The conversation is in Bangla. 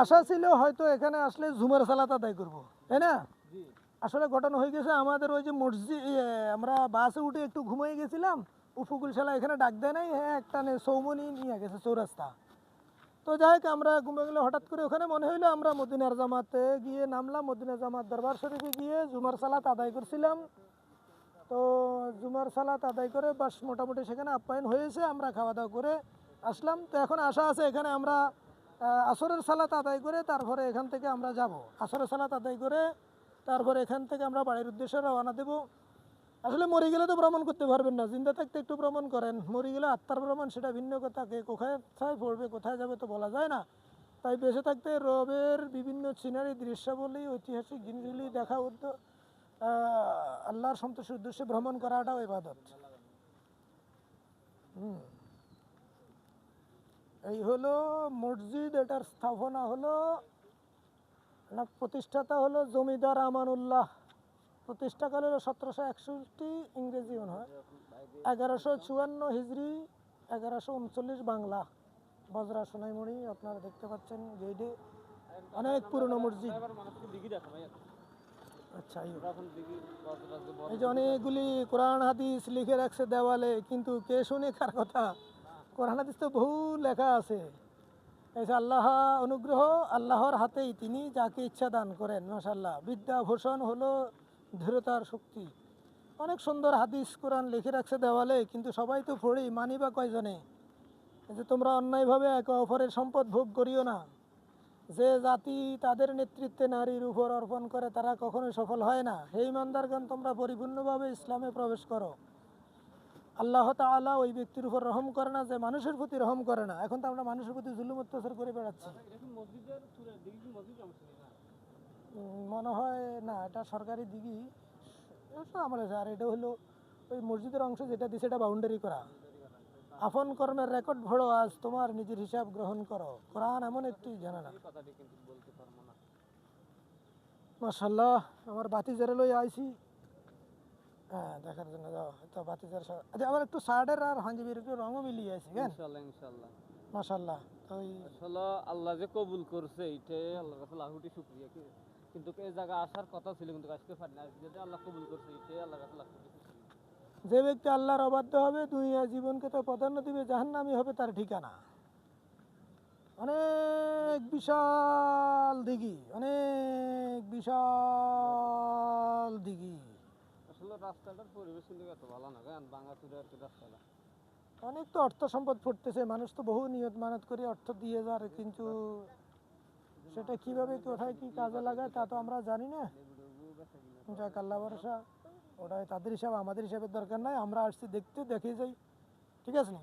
আশা ছিল হয়তো এখানে আসলে ঝুমার সালাত আদায় করব তাই না? আসলে ঘটনা হয়ে গেছে আমাদের ওই যে মসজিদ ইয়ে, আমরা বাসে উঠে একটু ঘুমিয়ে গেছিলাম উফুকুল শালা এখানে ডাক দেয় নাই হ্যাঁ একটা সৌমনি নিয়ে গেছে চৌরাস্তা। তো যাই হোক আমরা ঘুমে গেলে হঠাৎ করে ওখানে মনে হইল আমরা মদিনার জামাতে গিয়ে নামলাম মদিনার জামাত দরবার শরীফে গিয়ে জুমার সালাত আদায় করছিলাম। তো জুমার সালাত আদায় করে বাস মোটামুটি সেখানে আপ্যায়ন হয়েছে আমরা খাওয়া দাওয়া করে আসলাম। তো এখন আশা আছে এখানে আমরা আসরের সালাত আদায় করে তারপরে এখান থেকে আমরা যাব। আসরের সালাত আদায় করে তারপরে এখান থেকে আমরা বাড়ির উদ্দেশ্যে রওনা দেব। আসলে মরে গেলে তো ভ্রমণ করতে পারবেন না। জিন্দা থাকতে একটু ভ্রমণ করেন। মরে গেলে আত্মার ভ্রমণ, সেটা ভিন্ন কথা। কে কোথায় পড়বে, কোথায় যাবে তো বলা যায় না। তাই বেঁচে থাকতে রবের বিভিন্ন সিনারি দৃশ্যাবলী, ঐতিহাসিক জিনিসগুলি দেখা উদ্য আল্লাহর সন্তোষের উদ্দেশ্যে ভ্রমণ করাটাও ইবাদত হুম। এই হলো মসজিদ, এটার স্থাপনা হলো প্রতিষ্ঠাতা হলো জমিদার আমানুল্লাহ। প্রতিষ্ঠাকাল হলো সতেরোশো একষট্টি ইংরেজি মনে হয় এগারোশো চুয়ান্ন হিজড়ি এগারোশো উনচল্লিশ বাংলা। বজরা সোনাইমণি আপনারা দেখতে পাচ্ছেন গেইডে অনেক পুরনো মসজিদ। আচ্ছা এই যে অনেকগুলি কোরআন, হাদিস লিখে রাখছে দেওয়ালে, কিন্তু কে শুনে কার কথা? কোরআন হাদিস তো বহু লেখা আছে। আল্লাহ অনুগ্রহ আল্লাহর হাতেই তিনি যাকে ইচ্ছা দান করেন মাসাল্লাহ বিদ্যা ভূষণ হলো দৃঢ়তার শক্তি। অনেক সুন্দর হাদিস কোরআন লিখে রাখছে দেওয়ালে, কিন্তু সবাই তো পড়ি মানি বা কয়জনে? যে তোমরা অন্যায়ভাবে একে অপরের সম্পদ ভোগ করিও না। যে জাতি তাদের নেতৃত্বে নারীর উপর অর্পণ করে, তারা কখনোই সফল হয় না। হে ইমানদারগণ, তোমরা পরিপূর্ণভাবে ইসলামে প্রবেশ করো। আল্লাহ তাআলা ওই ব্যক্তির উপর রহম করে না, যে মানুষের প্রতি রহম করে না। এখন তো আমরা মানুষের প্রতি জুলুম অত্যাচার করে বেড়াচ্ছি। মনে হয় না, এটা সরকারি দিঘি আমার আর এটা হলো ওই মসজিদের অংশ যেটা দিছে, এটা বাউন্ডারি করা। আপন কর্মের রেকর্ড ভরো, আজ তোমার নিজের হিসাব গ্রহণ করো। কোরআন এমন একটি জানা না। মাশাল্লাহ আমার বাতি জেরে লই আইছি। হ্যাঁ দেখার জন্য যাও। তো বাতি জেরে আচ্ছা আমার একটু শার্টের আর হাঞ্জিবির একটু রঙও মিলিয়ে আছি কেন? ইনশাল্লাহ ইনশাল্লাহ। মাশাল্লাহ তো আসলে আল্লাহ যে কবুল করছে এইটাই আল্লাহর কাছে লাহুটি শুক্রিয়া কি কিন্তু এই জায়গা আসার কথা ছিল কিন্তু আজকে পারি না। আজকে যে আল্লাহ কবুল করছে এইটাই আল্লাহর কাছে লাহুটি যে ব্যক্তি আল্লাহর অবাধ্য হবে দুনিয়া জীবনকে তো প্রাধান্য দিবে জাহান্নামি হবে তার ঠিকানা। অনেক বিশাল দিঘি অনেক বিশাল দিঘি। রাস্তাটার পরিবেশ কিন্তু এত ভালো না কেন? বাঙ্গাচুরের আর কি রাস্তাটা? অনেক তো অর্থ সম্পদ ফুটতেছে মানুষ তো বহু নিয়ত মানত করে অর্থ দিয়ে যার কিন্তু সেটা কীভাবে কোথায় কি কাজে লাগায় তা তো আমরা জানি না। যাক আল্লাহ ভরসা ওটা তাদের হিসাব আমাদের হিসাবের দরকার নাই আমরা আসছি দেখতে দেখে যাই। ঠিক আছে নি?